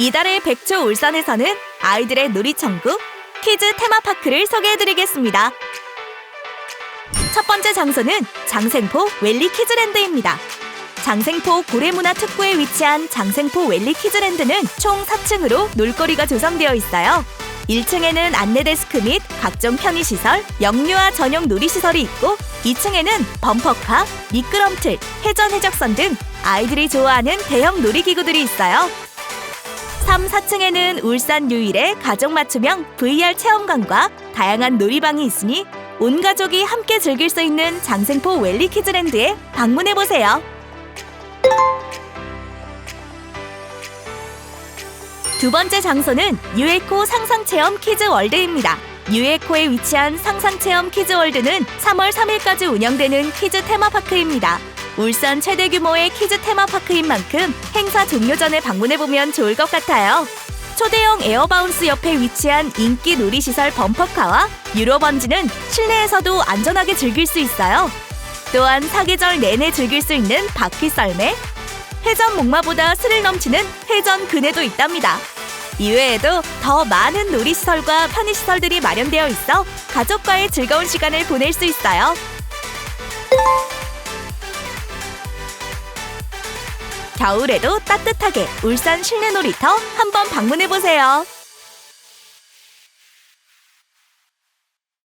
이달의 백초 울산에서는 아이들의 놀이천국 키즈 테마파크를 소개해드리겠습니다. 첫 번째 장소는 장생포 웰리 키즈랜드입니다. 장생포 고래문화특구에 위치한 장생포 웰리 키즈랜드는 총 4층으로 놀거리가 조성되어 있어요. 1층에는 안내 데스크 및 각종 편의시설, 영유아 전용 놀이시설이 있고 2층에는 범퍼카, 미끄럼틀, 해전 해적선 등 아이들이 좋아하는 대형 놀이기구들이 있어요. 3, 4층에는 울산 유일의 가족 맞춤형 VR 체험관과 다양한 놀이방이 있으니 온 가족이 함께 즐길 수 있는 장생포 웰리 키즈랜드에 방문해 보세요. 두 번째 장소는 유에코 상상체험 키즈월드입니다. 유에코에 위치한 상상체험 키즈월드는 3월 3일까지 운영되는 키즈 테마파크입니다. 울산 최대 규모의 키즈 테마파크인 만큼 행사 종료 전에 방문해보면 좋을 것 같아요. 초대형 에어바운스 옆에 위치한 인기 놀이시설 범퍼카와 유로번지는 실내에서도 안전하게 즐길 수 있어요. 또한 사계절 내내 즐길 수 있는 바퀴 썰매, 회전 목마보다 스릴 넘치는 회전 그네도 있답니다. 이외에도 더 많은 놀이시설과 편의시설들이 마련되어 있어 가족과의 즐거운 시간을 보낼 수 있어요. 겨울에도 따뜻하게 울산 실내 놀이터 한번 방문해 보세요.